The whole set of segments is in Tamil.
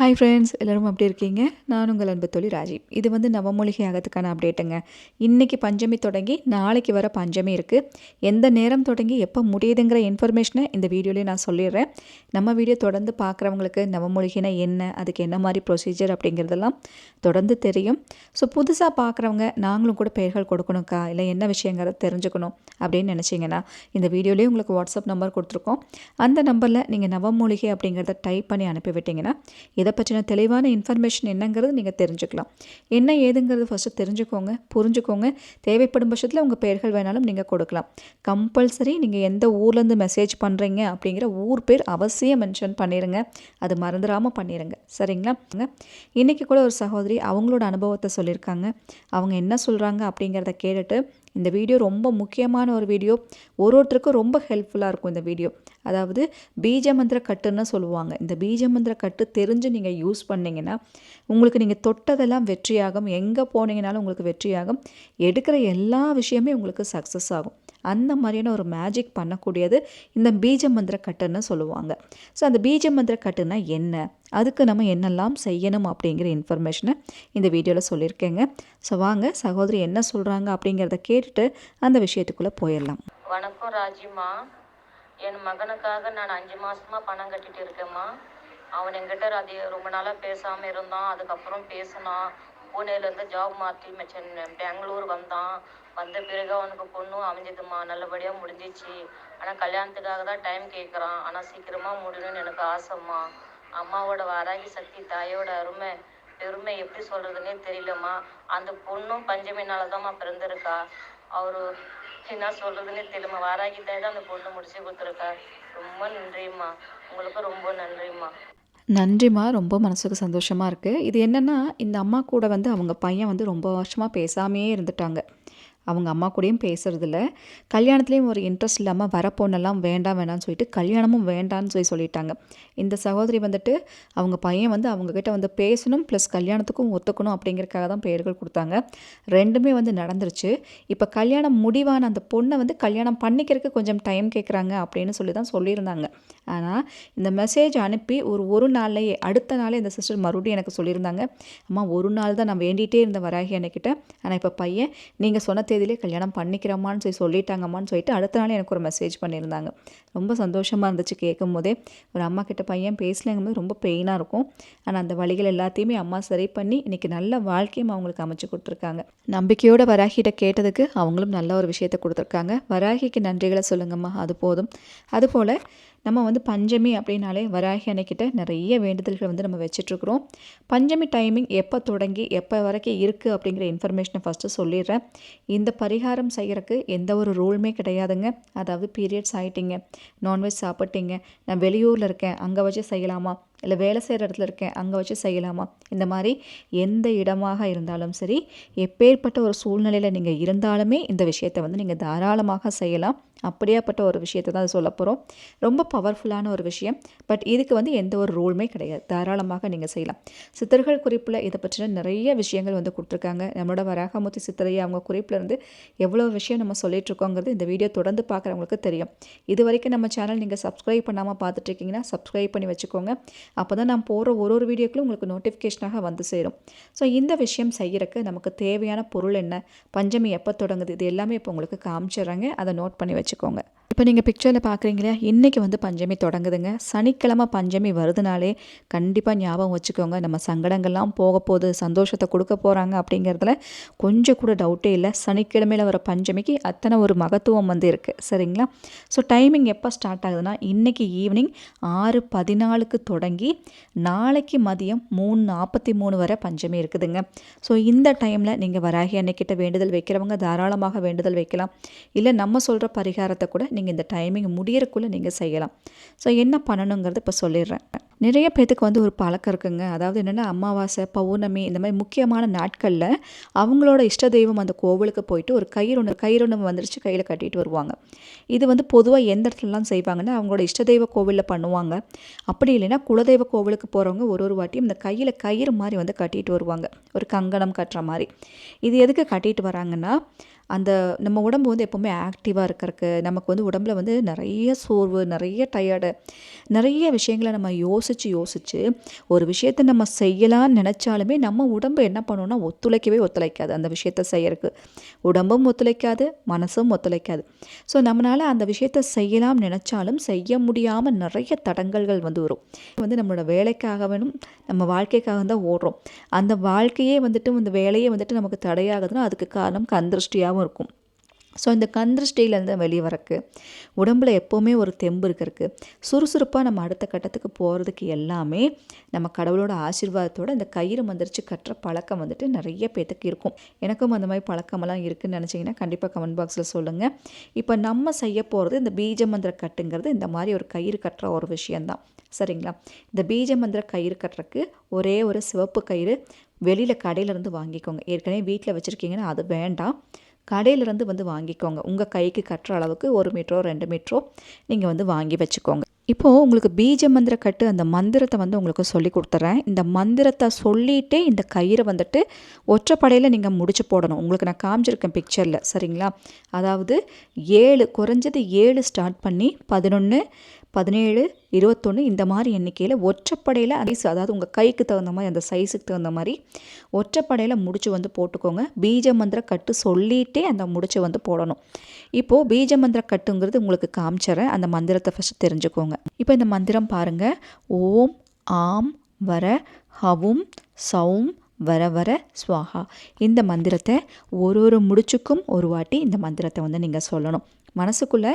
ஹாய் ஃப்ரெண்ட்ஸ் எல்லோரும் அப்படி இருக்கீங்க? நான் உங்கள் அன்பு தொழில் ராஜீவ் இது வந்து நவமூலிகை ஆகத்துக்கான அப்டேட்டுங்க இன்றைக்கி பஞ்சமி தொடங்கி நாளைக்கு வர பஞ்சமி இருக்குது எந்த நேரம் தொடங்கி எப்போ முடியுதுங்கிற இன்ஃபர்மேஷனை இந்த வீடியோலேயே நான் சொல்லிடுறேன். நம்ம வீடியோ தொடர்ந்து பார்க்குறவங்களுக்கு நவமூலிகைனா என்ன அதுக்கு என்ன மாதிரி ப்ரொசீஜர் அப்படிங்கிறதெல்லாம் தொடர்ந்து தெரியும். ஸோ புதுசாக பார்க்குறவங்க நாங்களும் கூட பெயர்கள் கொடுக்கணுக்கா இல்லை என்ன விஷயங்கிறத தெரிஞ்சுக்கணும் அப்படின்னு நினச்சிங்கன்னா இந்த வீடியோலேயே உங்களுக்கு வாட்ஸ்அப் நம்பர் கொடுத்துருக்கோம். அந்த நம்பரில் நீங்கள் நவமூலிகை அப்படிங்கிறத டைப் பண்ணி அனுப்பி விட்டிங்கன்னா இதை பற்றின தெளிவான இன்ஃபர்மேஷன் என்னங்கிறது நீங்கள் தெரிஞ்சுக்கலாம். என்ன ஏதுங்கிறது ஃபஸ்ட்டு தெரிஞ்சுக்கோங்க புரிஞ்சுக்கோங்க. தேவைப்படும் பட்சத்தில் உங்கள் பெயர்கள் வேணாலும் நீங்கள் கொடுக்கலாம். கம்பல்சரி நீங்கள் எந்த ஊர்லேருந்து மெசேஜ் பண்ணுறீங்க அப்படிங்கிற ஊர் பேர் அவசியம் மென்ஷன் பண்ணிடுங்க அது மறந்துடாமல் பண்ணிடுங்க சரிங்களா? இன்றைக்கி கூட ஒரு சகோதரி அவங்களோட அனுபவத்தை சொல்லியிருக்காங்க. அவங்க என்ன சொல்கிறாங்க அப்படிங்கிறத கேட்டுட்டு இந்த வீடியோ ரொம்ப முக்கியமான ஒரு வீடியோ. ஒரு ஒருத்தருக்கும் ரொம்ப ஹெல்ப்ஃபுல்லாக இருக்கும் இந்த வீடியோ. அதாவது பீஜ மந்திர கட்டுன்னு சொல்லுவாங்க. இந்த பீஜ மந்திர கட்டு தெரிஞ்சு நீங்கள் யூஸ் பண்ணிங்கன்னா உங்களுக்கு நீங்கள் தொட்டதெல்லாம் வெற்றியாகும். எங்கே போனீங்கனாலும் உங்களுக்கு வெற்றியாகும். எடுக்கிற எல்லா விஷயமே உங்களுக்கு சக்ஸஸ் ஆகும். அந்த மாதிரியான ஒரு மேஜிக் பண்ணக்கூடியது இந்த பீஜ மந்திர கட்டுன்னு சொல்லுவாங்க. ஸோ அந்த பீஜ மந்திர கட்டுனா என்ன? அதுக்கு நம்ம என்னெல்லாம் செய்யணும் அப்படிங்கிற இன்ஃபர்மேஷனை இந்த வீடியோவில் சொல்லியிருக்கேங்க. ஸோ வாங்க சகோதரி என்ன சொல்கிறாங்க அப்படிங்கிறத கேட்டுட்டு அந்த விஷயத்துக்குள்ளே போயிடலாம். வணக்கம் ராஜிம்மா. என் மகனுக்காக நான் அஞ்சு மாதமாக பணம் கட்டிட்டு இருக்கேம்மா. அவன் என்கிட்ட அது ரொம்ப நாளாக பேசாமல் இருந்தான். அதுக்கப்புறம் பேசினான். பூனேலேருந்து ஜாப் மாற்றி மச்சன் பெங்களூர் வந்தான். வந்த பிறகு அவனுக்கு பொண்ணும் அமைஞ்சதுமா. நல்லபடியாக முடிஞ்சிச்சு. ஆனால் கல்யாணத்துக்காக தான் டைம் கேட்குறான் ஆனால் சீக்கிரமாக முடியணும்னு எனக்கு ஆசைம்மா. அம்மாவோட வராகி சக்தி தாயோட அருமை பெருமை எப்படி சொல்கிறதுனே தெரியலம்மா. அந்த பொண்ணும் பஞ்சமினால தான்மா பிறந்திருக்கா. அவரு என்ன சொல்கிறதுனே தெரியலம்மா. வாராகி தாய் தான் அந்த பொண்ணு முடிச்சு கொடுத்துருக்கா. ரொம்ப நன்றிம்மா. உங்களுக்கு ரொம்ப நன்றிம்மா. நன்றிம்மா. ரொம்ப மனசுக்கு சந்தோஷமாக இருக்குது இது என்னென்னா இந்த அம்மா கூட வந்து அவங்க பையன் வந்து ரொம்ப வருஷமாக பேசாமையே இருந்துட்டாங்க. அவங்க அம்மா கூடயும் பேசுகிறதில்ல கல்யாணத்துலேயும் ஒரு இன்ட்ரெஸ்ட் இல்லாமல் வர பொண்ணெல்லாம் வேண்டாம் வேணாம்னு சொல்லிட்டு கல்யாணமும் வேண்டான்னு சொல்லி சொல்லிட்டாங்க. இந்த சகோதரி வந்துட்டு அவங்க பையன் வந்து அவங்கக்கிட்ட வந்து பேசணும் ப்ளஸ் கல்யாணத்துக்கும் ஒத்துக்கணும் அப்படிங்கிறக்காக தான் பெயர்கள் கொடுத்தாங்க. ரெண்டுமே வந்து நடந்துருச்சு. இப்போ கல்யாணம் முடிவான அந்த பொண்ணை வந்து கல்யாணம் பண்ணிக்கிறதுக்கு கொஞ்சம் டைம் கேட்குறாங்க அப்படின்னு சொல்லி தான் சொல்லியிருந்தாங்க. ஆனால் இந்த மெசேஜ் அனுப்பி ஒரு ஒரு நாள்லேயே அடுத்த நாளே இந்த சிஸ்டர் மறுபடியும் எனக்கு சொல்லியிருந்தாங்க. அம்மா ஒரு நாள் தான் நான் வேண்டிகிட்டே இருந்த வராகி அன்னைக்கிட்ட. ஆனால் இப்போ பையன் நீங்கள் சொன்ன தேதியிலே கல்யாணம் பண்ணிக்கிறோமான்னு சொல்லி சொல்லிட்டாங்கம்மான்னு சொல்லிட்டு அடுத்த நாள் எனக்கு ஒரு மெசேஜ் பண்ணியிருந்தாங்க. ரொம்ப சந்தோஷமாக இருந்துச்சு கேட்கும் போதே ஒரு அம்மா கிட்ட பையன் பேசலைங்கும்போது ரொம்ப பெயினாக இருக்கும். ஆனால் அந்த வழிகள் எல்லாத்தையுமே அம்மா சரி பண்ணி இன்றைக்கி நல்ல வாழ்க்கையும் அவங்களுக்கு அமைச்சு கொடுத்துருக்காங்க. நம்பிக்கையோட வராகிட்ட கேட்டதுக்கு அவங்களும் நல்ல ஒரு விஷயத்தை கொடுத்துருக்காங்க. வராகிக்கு நன்றிகளை சொல்லுங்கம்மா. அது போதும். அதுபோல் நம்ம வந்து பஞ்சமி அப்படின்னாலே வராகி அன்னைக்கிட்ட நிறைய வேண்டுதல்கள் வந்து நம்ம வச்சிட்ருக்குறோம். பஞ்சமி டைமிங் எப்போ தொடங்கி எப்போ வரைக்கும் இருக்குது அப்படிங்கிற இன்ஃபர்மேஷனை ஃபஸ்ட்டு சொல்லிடுறேன். இந்த பரிகாரம் செய்கிறக்கு எந்த ஒரு ரூலுமே கிடையாதுங்க. அதாவது பீரியட்ஸ் ஆகிட்டிங்க நான்வெஜ் சாப்பிட்டீங்க. நான் வெளியூரில் இருக்கேன். அங்கே வச்சு செய்யலாமா? இல்லை வேலை செய்கிற இடத்துல இருக்கேன் அங்கே வச்சு செய்யலாமா? இந்த மாதிரி எந்த இடமாக இருந்தாலும் சரி எப்பேற்பட்ட ஒரு சூழ்நிலையில் நீங்கள் இருந்தாலுமே இந்த விஷயத்தை வந்து நீங்கள் தாராளமாக செய்யலாம். அப்படியாப்பட்ட ஒரு விஷயத்தை தான் சொல்ல போகிறோம் ரொம்ப பவர்ஃபுல்லான ஒரு விஷயம். பட் இதுக்கு வந்து எந்த ஒரு ரூலுமே கிடையாது. தாராளமாக நீங்கள் செய்யலாம். சித்தர்கள் குறிப்பில் இதை பற்றின நிறைய விஷயங்கள் வந்து கொடுத்துருக்காங்க. நம்மளோட வராகமூர்த்தி சித்தரையை அவங்க குறிப்பில் இருந்து எவ்வளோ விஷயம் நம்ம சொல்லிட்டு இருக்கோங்கிறது இந்த வீடியோ தொடர்ந்து பார்க்குறவங்களுக்கு தெரியும். இது வரைக்கும் நம்ம சேனல் நீங்கள் சப்ஸ்கிரைப் பண்ணாமல் பார்த்துட்ருக்கீங்கன்னா சப்ஸ்கிரைப் பண்ணி வச்சுக்கோங்க. அப்போ தான் நான் போகிற ஒரு ஒரு வீடியோக்களும் உங்களுக்கு நோட்டிஃபிகேஷனாக வந்து சேரும். ஸோ இந்த விஷயம் செய்கிறக்கு நமக்கு தேவையான பொருள் என்ன? பஞ்சமி எப்போ தொடங்குது? இது எல்லாமே இப்போ உங்களுக்கு காமிச்சிடுறாங்க. அதை நோட் பண்ணி வச்சுக்கோங்க. இப்போ நீங்கள் பிக்சரில் பார்க்குறீங்களா இன்றைக்கி வந்து பஞ்சமி தொடங்குதுங்க. சனிக்கிழமை பஞ்சமி வருதுனாலே கண்டிப்பாக ஞாபகம் வச்சுக்கோங்க. நம்ம சங்கடங்கள்லாம் போக போகுது சந்தோஷத்தை கொடுக்க போகிறாங்க அப்படிங்கிறதுல கொஞ்சம் கூட டவுட்டே இல்லை. சனிக்கிழமையில் வர பஞ்சமிக்கு அத்தனை ஒரு மகத்துவம் வந்து இருக்குது சரிங்களா? ஸோ டைமிங் எப்போ ஸ்டார்ட் ஆகுதுன்னா இன்றைக்கி ஈவினிங் ஆறு பதினாலுக்கு தொடங்கி நாளைக்கு மதியம் மூணு நாற்பத்தி மூணு வரை பஞ்சமி இருக்குதுங்க. ஸோ இந்த டைமில் நீங்கள் வராகி அன்னைக்கிட்ட வேண்டுதல் வைக்கிறவங்க தாராளமாக வேண்டுதல் வைக்கலாம். இல்லை நம்ம சொல்கிற பரிகாரத்தை கூட நீங்கள் இந்த டைமிங் முடியறக்குள்ளே நீங்கள் செய்யலாம். ஸோ என்ன பண்ணணுங்கிறத இப்போ சொல்லிடுறேன். நிறைய பேத்துக்கு வந்து ஒரு பழக்கம் இருக்குங்க. அதாவது என்னென்னா அமாவாசை பௌர்ணமி இந்த மாதிரி முக்கியமான நாட்களில் அவங்களோட இஷ்ட தெய்வம் அந்த கோவிலுக்கு போயிட்டு ஒரு கயிறு கயிறு வந்துருச்சு கையில் கட்டிட்டு வருவாங்க. இது வந்து பொதுவாக எந்த இடத்துலலாம் செய்வாங்கன்னா அவங்களோட இஷ்ட தெய்வ கோவிலில் பண்ணுவாங்க. அப்படி இல்லைன்னா குலதெய்வ கோவிலுக்கு போகிறவங்க ஒரு ஒரு வாட்டியும் இந்த கையில் கயிறு மாதிரி வந்து கட்டிட்டு வருவாங்க. ஒரு கங்கணம் கட்டுற மாதிரி. இது எதுக்கு கட்டிட்டு வராங்கன்னா அந்த நம்ம உடம்பு வந்து எப்போவுமே ஆக்டிவாக இருக்கிறதுக்கு நமக்கு வந்து உடம்புல வந்து நிறைய சோர்வு நிறைய டயர்டு நிறைய விஷயங்களை நம்ம யோசித்து யோசித்து ஒரு விஷயத்தை நம்ம செய்யலாம்னு நினச்சாலுமே நம்ம உடம்பு என்ன பண்ணுன்னா ஒத்துழைக்கவே ஒத்துழைக்காது அந்த விஷயத்த செய்யறதுக்கு. உடம்பும் ஒத்துழைக்காது மனசும் ஒத்துழைக்காது. ஸோ நம்மளால் அந்த விஷயத்த செய்யலாம் நினச்சாலும் செய்ய முடியாமல் நிறைய தடங்கல்கள் வந்து வரும். வந்து நம்மளோட வேலைக்காக வேணும் நம்ம வாழ்க்கைக்காக தான் ஓடுறோம். அந்த வாழ்க்கையே வந்துட்டு இந்த வேலையே வந்துட்டு நமக்கு தடையாகுதுன்னா அதுக்கு காரணம் கந்திருஷ்டியாகவும் இருக்கும். ஸோ இந்த கந்திருஷ்டியிலேருந்து வெளியே வரக்கு உடம்புல எப்போவுமே ஒரு தெம்பு இருக்கிறதுக்கு சுறுசுறுப்பாக நம்ம அடுத்த கட்டத்துக்கு போகிறதுக்கு எல்லாமே நம்ம கடவுளோட ஆசீர்வாதத்தோட இந்த கயிறு மந்திரிச்சு கட்டுற பழக்கம் வந்துட்டு நிறைய பேத்துக்கு இருக்கும். எனக்கும் அந்த மாதிரி பழக்கமெல்லாம் இருக்குதுன்னு நினச்சிங்கன்னா கண்டிப்பாக கமெண்ட் பாக்ஸில் சொல்லுங்கள் இப்போ நம்ம செய்ய போகிறது இந்த பீஜ மந்திர கட்டுங்கிறது இந்த மாதிரி ஒரு கயிறு கட்டுற ஒரு விஷயந்தான் சரிங்களா? இந்த பீஜ மந்திர கயிறு கட்டுறக்கு ஒரே ஒரு சிவப்பு கயிறு வெளியில் கடையிலேருந்து வாங்கிக்கோங்க. ஏற்கனவே வீட்டில் வச்சுருக்கீங்கன்னா அது வேண்டாம். கடையிலேருந்து வந்து வாங்கிக்கோங்க. உங்கள் கைக்கு கட்டுற அளவுக்கு ஒரு மீட்டரோ ரெண்டு மீட்டரோ நீங்கள் வந்து வாங்கி வச்சுக்கோங்க. இப்போது உங்களுக்கு பீஜ மந்திர கட்டு அந்த மந்திரத்தை வந்து உங்களுக்கு சொல்லி கொடுத்துட்றேன் இந்த மந்திரத்தை சொல்லிகிட்டே இந்த கயிறை வந்துட்டு ஒற்றைப்படையில் நீங்கள் முடிச்சு போடணும். உங்களுக்கு நான் காமிச்சிருக்கேன் பிக்சரில் சரிங்களா? அதாவது ஏழு குறைஞ்சது ஏழு ஸ்டார்ட் பண்ணி பதினொன்று பதினேழு இருபத்தொன்று இந்த மாதிரி எண்ணிக்கையில் ஒற்றைப்படையில் அரிசி அதாவது உங்கள் கைக்கு தகுந்த மாதிரி அந்த சைஸுக்கு தகுந்த மாதிரி ஒற்றைப்படையில் முடிச்சு வந்து போட்டுக்கோங்க. பீஜ மந்திர கட்டு சொல்லிகிட்டே அந்த முடிச்சு வந்து போடணும். இப்போது பீஜ மந்திர கட்டுங்கிறது உங்களுக்கு காமிச்சிடறேன் அந்த மந்திரத்தை ஃபஸ்ட்டு தெரிஞ்சுக்கோங்க. இப்போ இந்த மந்திரம் பாருங்கள் ஓம் ஆம் வர ஹவும் சௌம் வர வர ஸ்வாஹா இந்த மந்திரத்தை ஒரு ஒரு முடிச்சுக்கும் ஒரு வாட்டி இந்த மந்திரத்தை வந்து நீங்கள் சொல்லணும். மனசுக்குள்ளே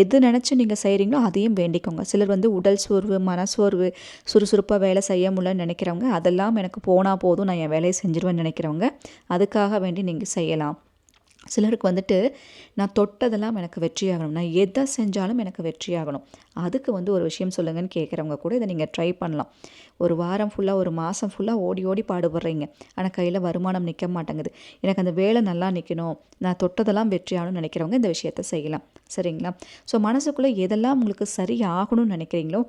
எது நினச்சி நீங்கள் செய்கிறீங்களோ அதையும் வேண்டிக்கோங்க. சிலர் வந்து உடல் சோர்வு மனசோர்வு சுறுசுறுப்பாக வேலை செய்ய முடியலன்னு நினைக்கிறவங்க அதெல்லாம் எனக்கு போனால் போதும் நான் என் வேலையை செஞ்சிருவேன்னு நினைக்கிறவங்க அதுக்காக வேண்டி நீங்கள் செய்யலாம். சிலருக்கு வந்துட்டு நான் தொட்டதெல்லாம் எனக்கு வெற்றியாகணும் நான் எதை செஞ்சாலும் எனக்கு வெற்றியாகணும் அதுக்கு வந்து ஒரு விஷயம் சொல்லுங்கன்னு கேட்குறவங்க கூட இதை நீங்கள் ட்ரை பண்ணலாம். ஒரு வாரம் ஃபுல்லாக ஒரு மாதம் ஃபுல்லாக ஓடி ஓடி பாடுபடுறீங்க. ஆனால் கையில் வருமானம் நிற்க மாட்டேங்குது. எனக்கு அந்த வேலை நல்லா நிற்கணும் நான் தொட்டதெல்லாம் வெற்றியாகணும்னு நினைக்கிறவங்க இந்த விஷயத்த செய்யலாம். சரிங்களா? ஸோ மனசுக்குள்ளே எதெல்லாம் உங்களுக்கு சரி ஆகணும்னு நினைக்கிறீங்களோ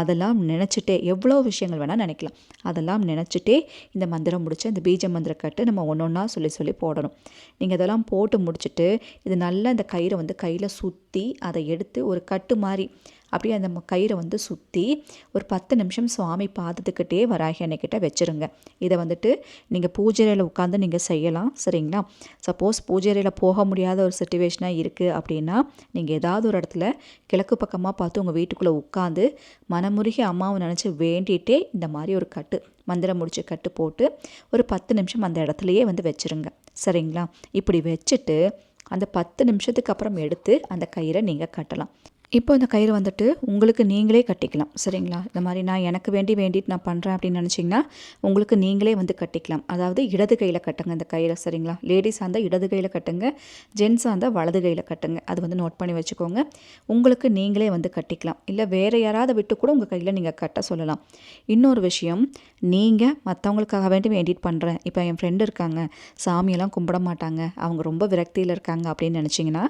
அதெல்லாம் நினச்சிட்டே எவ்வளோ விஷயங்கள் வேணால் நினைக்கலாம். அதெல்லாம் நினச்சிட்டே இந்த மந்திரம் முடிச்சு இந்த பீஜ மந்திர கட்டு நம்ம ஒன்று ஒன்றா சொல்லி சொல்லி போடணும். நீங்கள் இதெல்லாம் போட்டு முடிச்சுட்டு இது நல்லா இந்த கயிறை வந்து கையில் சுற்றி அதை எடுத்து ஒரு கட்டு மாதிரி அப்படியே அந்த கயிறை வந்து சுற்றி ஒரு பத்து நிமிஷம் சுவாமி பாதத்துக்கிட்டே வராகி அன்னைக்கிட்ட வச்சுருங்க. இதை வந்துட்டு நீங்கள் பூஜையில் உட்காந்து நீங்கள் செய்யலாம். சரிங்களா? சப்போஸ் பூஜையில் போக முடியாத ஒரு சுச்சுவேஷனாக இருக்குது அப்படின்னா நீங்கள் ஏதாவது ஒரு இடத்துல கிழக்கு பக்கமாக பார்த்து உங்கள் வீட்டுக்குள்ளே உட்காந்து மனமுருகி அம்மாவை நினச்சி வேண்டிகிட்டே இந்த மாதிரி ஒரு கட்டு மந்திரம் முடிச்சு கட்டு போட்டு ஒரு பத்து நிமிஷம் அந்த இடத்துலையே வந்து வச்சுருங்க. சரிங்களா? இப்படி வச்சுட்டு அந்த பத்து நிமிஷத்துக்கு அப்புறம் எடுத்து அந்த கயிறை நீங்கள் கட்டலாம். இப்போ இந்த கயிறு வந்துட்டு உங்களுக்கு நீங்களே கட்டிக்கலாம் சரிங்களா? இந்த மாதிரி நான் எனக்கு வேண்டி வேண்டிட்டு நான் பண்ணுறேன் அப்படின்னு நினச்சிங்கன்னா உங்களுக்கு நீங்களே வந்து கட்டிக்கலாம். அதாவது இடது கையில் கட்டுங்க இந்த கயிறை சரிங்களா? லேடிஸாக இருந்தால் இடது கையில் கட்டுங்க ஜென்ஸாக இருந்தால் வலது கையில் கட்டுங்க. அது வந்து நோட் பண்ணி வச்சுக்கோங்க. உங்களுக்கு நீங்களே வந்து கட்டிக்கலாம். இல்லை வேறு யாராவது விட்டு கூட உங்கள் கையில் நீங்கள் கட்ட சொல்லலாம். இன்னொரு விஷயம் நீங்கள் மற்றவங்களுக்காக வேண்டி வேண்டிட்டு பண்ணுறேன் இப்போ என் ஃப்ரெண்டு இருக்காங்க. சாமியெல்லாம் கும்பிட மாட்டாங்க. அவங்க ரொம்ப விரக்தியில் இருக்காங்க அப்படின்னு நினச்சிங்கன்னா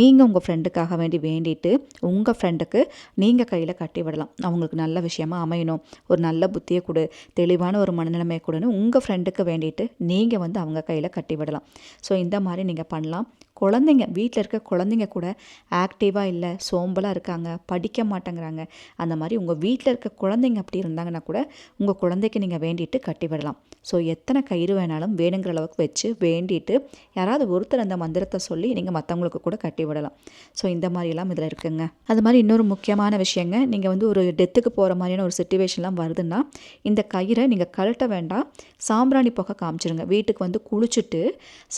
நீங்கள் உங்கள் ஃப்ரெண்டுக்காக வேண்டி வேண்டிட்டு உங்கள் ஃப்ரெண்டுக்கு நீங்கள் கையில் கட்டி விடலாம். அவங்களுக்கு நல்ல விஷயமா அமையணும். ஒரு நல்ல புத்தியை கொடு தெளிவான ஒரு மனநிலைமையை கொடுன்னு உங்கள் ஃப்ரெண்டுக்கு வேண்டிட்டு நீங்கள் வந்து அவங்க கையில் கட்டி விடலாம். ஸோ இந்த மாதிரி நீங்கள் பண்ணலாம். குழந்தைங்க வீட்டில் இருக்க குழந்தைங்க கூட ஆக்டிவாக இல்லை சோம்பலாக இருக்காங்க படிக்க மாட்டேங்கிறாங்க அந்த மாதிரி உங்கள் வீட்டில் இருக்க குழந்தைங்க அப்படி இருந்தாங்கன்னா கூட உங்கள் குழந்தைக்கு நீங்கள் வேண்டிட்டு கட்டி விடலாம் ஸோ எத்தனை கயிறு வேணாலும் வேணுங்கிற அளவுக்கு வச்சு வேண்டிட்டு யாராவது ஒருத்தர் அந்த மந்திரத்தை சொல்லி நீங்கள் மற்றவங்களுக்கு கூட கட்டி விடலாம் ஸோ இந்த மாதிரிலாம் இதில் இருக்குங்க. அது மாதிரி இன்னொரு முக்கியமான விஷயங்க நீங்கள் வந்து ஒரு டெத்துக்கு போகிற மாதிரியான ஒரு சுச்சுவேஷன்லாம் வருதுன்னா இந்த கயிறை நீங்கள் கழட்ட வேண்டாம் சாம்பிராணி புகை காமிச்சிருங்க. வீட்டுக்கு வந்து குளிச்சுட்டு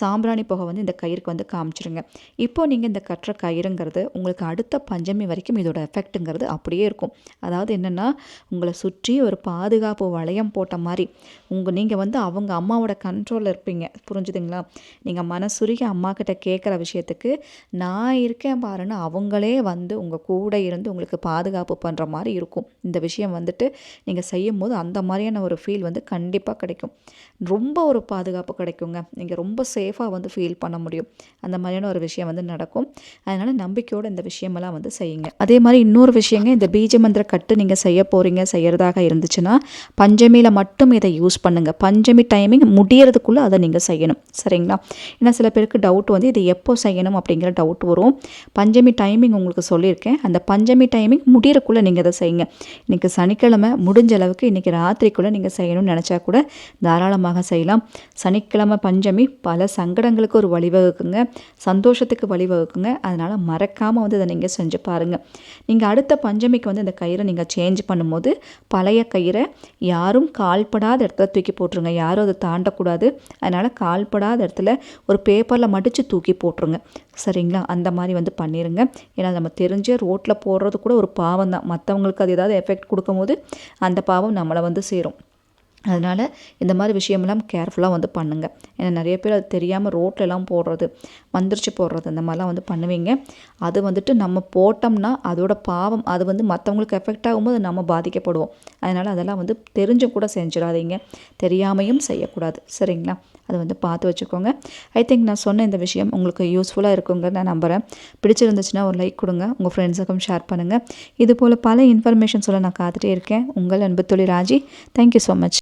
சாம்பிராணி புகை வந்து இந்த கயிறுக்கு வந்து காமிச்சிருங்க இப்போ நீங்கள் இந்த கட்டுற கயிறுங்கிறது உங்களுக்கு அடுத்த பஞ்சமி வரைக்கும் இதோட எஃபெக்ட்டுங்கிறது அப்படியே இருக்கும். அதாவது என்னென்னா உங்களை சுற்றி ஒரு பாதுகாப்பு வளையம் போட்ட மாதிரி. உங்கள் நீங்கள் வந்து அவங்க அம்மாவோட கண்ட்ரோலில் இருப்பீங்க. புரிஞ்சுதுங்களா? நீங்கள் மனசுருகி அம்மா கிட்ட கேட்குற விஷயத்துக்கு நான் இருக்கேன் பாருன்னு அவங்களே வந்து உங்கள் கூட இருந்து உங்களுக்கு பாதுகாப்பு பண்ணுற மாதிரி இருக்கும். இந்த விஷயம் வந்துட்டு நீங்கள் செய்யும் போது அந்த மாதிரியான ஒரு ஃபீல் வந்து கண்டிப்பாக கிடைக்கும். ரொம்ப ஒரு பாதுகாப்பு கிடைக்குங்க. நீங்கள் ரொம்ப சேஃபாக வந்து ஃபீல் பண்ண முடியும். அந்த மாதிரியான ஒரு விஷயம் வந்து நடக்கும். அதனால் நம்பிக்கையோடு இந்த விஷயமெல்லாம் வந்து செய்யுங்க. அதே மாதிரி இன்னொரு விஷயங்க இந்த பீஜ மந்திர கட்டு நீங்கள் செய்ய போகிறீங்க செய்கிறதாக இருந்துச்சுன்னா பஞ்சமியில் மட்டும் இதை யூஸ் பண்ணுங்கள் பஞ்சமி டைமிங் முடியறதுக்குள்ளே அதை நீங்கள் செய்யணும். சரிங்களா? ஏன்னா சில பேருக்கு டவுட் வந்து இது எப்போ செய்யணும் அப்படிங்கிற டவுட் வரும். பஞ்சமி டைமிங் உங்களுக்கு சொல்லியிருக்கேன். அந்த பஞ்சமி டைமிங் முடியறக்குள்ளே நீங்கள் அதை செய்யுங்க. இன்றைக்கி சனிக்கிழமை முடிஞ்ச அளவுக்கு இன்றைக்கி ராத்திரிக்குள்ளே நீங்கள் செய்யணும்னு நினச்சா கூட தாராளமாக செய்யலாம். சனிக்கிழமை பஞ்சமி பல சங்கடங்களுக்கு ஒரு வழிவகுக்குங்க. சந்தோஷத்துக்கு வழிவகுக்குங்க. அதனால் மறக்காமல் வந்து இதை நீங்கள் செஞ்சு பாருங்கள் நீங்கள் அடுத்த பஞ்சமிக்கு வந்து இந்த கயிறை நீங்கள் சேஞ்ச் பண்ணும்போது பழைய கயிறை யாரும் கால்படாத இடத்துல தூக்கி போட்டுருங்க. யாரும் அதை தாண்டக்கூடாது. அதனால் கால்படாத இடத்துல ஒரு பேப்பரில் மடித்து தூக்கி போட்டுருங்க. சரிங்களா? அந்த மாதிரி வந்து பண்ணிடுங்க ஏன்னா நம்ம தெரிஞ்ச ரோட்டில் போடுறது கூட ஒரு பாவம் தான் மற்றவங்களுக்கு அது ஏதாவது எஃபெக்ட் கொடுக்கும்போது அந்த பாவம் நம்மளை வந்து சேரும். அதனால் இந்த மாதிரி விஷயமெல்லாம் கேர்ஃபுல்லாக வந்து பண்ணுங்கள் ஏன்னா நிறைய பேர் அது தெரியாமல் ரோட்லலாம் போடுறது மந்திரிச்சு போடுறது அந்த மாதிரிலாம் வந்து பண்ணுவீங்க. அது வந்துட்டு நம்ம போட்டோம்னா அதோட பாவம் அது வந்து மற்றவங்களுக்கு எஃபெக்ட் ஆகும்போது நம்ம பாதிக்கப்படுவோம். அதனால் அதெல்லாம் வந்து தெரிஞ்சு கூட செஞ்சிடாதீங்க. தெரியாமையும் செய்யக்கூடாது. சரிங்களா? அதை வந்து பார்த்து வச்சுக்கோங்க. ஐ திங்க் நான் சொன்ன இந்த விஷயம் உங்களுக்கு யூஸ்ஃபுல்லாக இருக்குங்க நான் நம்புகிறேன் பிடிச்சிருந்துச்சுன்னா ஒரு லைக் கொடுங்க. உங்கள் ஃப்ரெண்ட்ஸுக்கும் ஷேர் பண்ணுங்கள் இது போல் பல இன்ஃபர்மேஷன் சொல்ல நான் காத்துட்டே இருக்கேன். உங்கள் அன்பு தொழில் ராஜி. Thank you so much